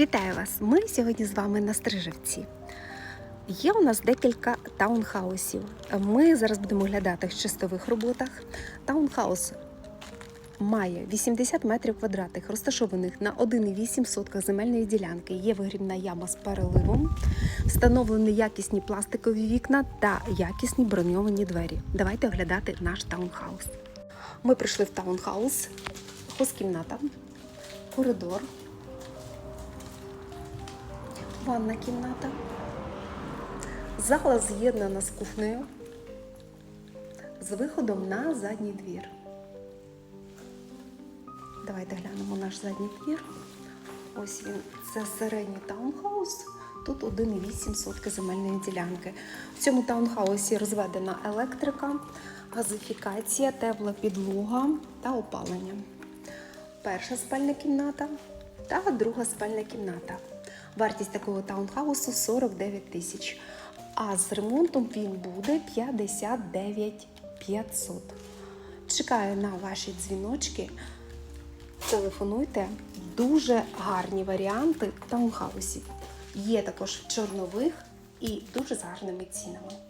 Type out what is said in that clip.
Вітаю вас! Ми сьогодні з вами на Стрижевці. Є у нас декілька таунхаусів. Ми зараз будемо оглядати в чистових роботах. Таунхаус має 80 метрів квадратних, розташованих на 1,8 сотках земельної ділянки. Є вигрібна яма з переливом, встановлені якісні пластикові вікна та якісні броньовані двері. Давайте оглядати наш таунхаус. Ми прийшли в таунхаус, хозкімната, коридор, ванна кімната. Зала з'єднана з кухнею з виходом на задній двір. Давайте глянемо наш задній двір. Ось він. Це середній таунхаус. Тут 1,8 сотки земельної ділянки. В цьому таунхаусі розведена електрика, газифікація, тепла підлога та опалення. Перша спальня кімната та друга спальня кімната. Вартість такого таунхаусу 49 тисяч. А з ремонтом він буде 59 500. Чекаю на ваші дзвіночки. Телефонуйте. Дуже гарні варіанти таунхаусів. Є також в чорнових і дуже з гарними цінами.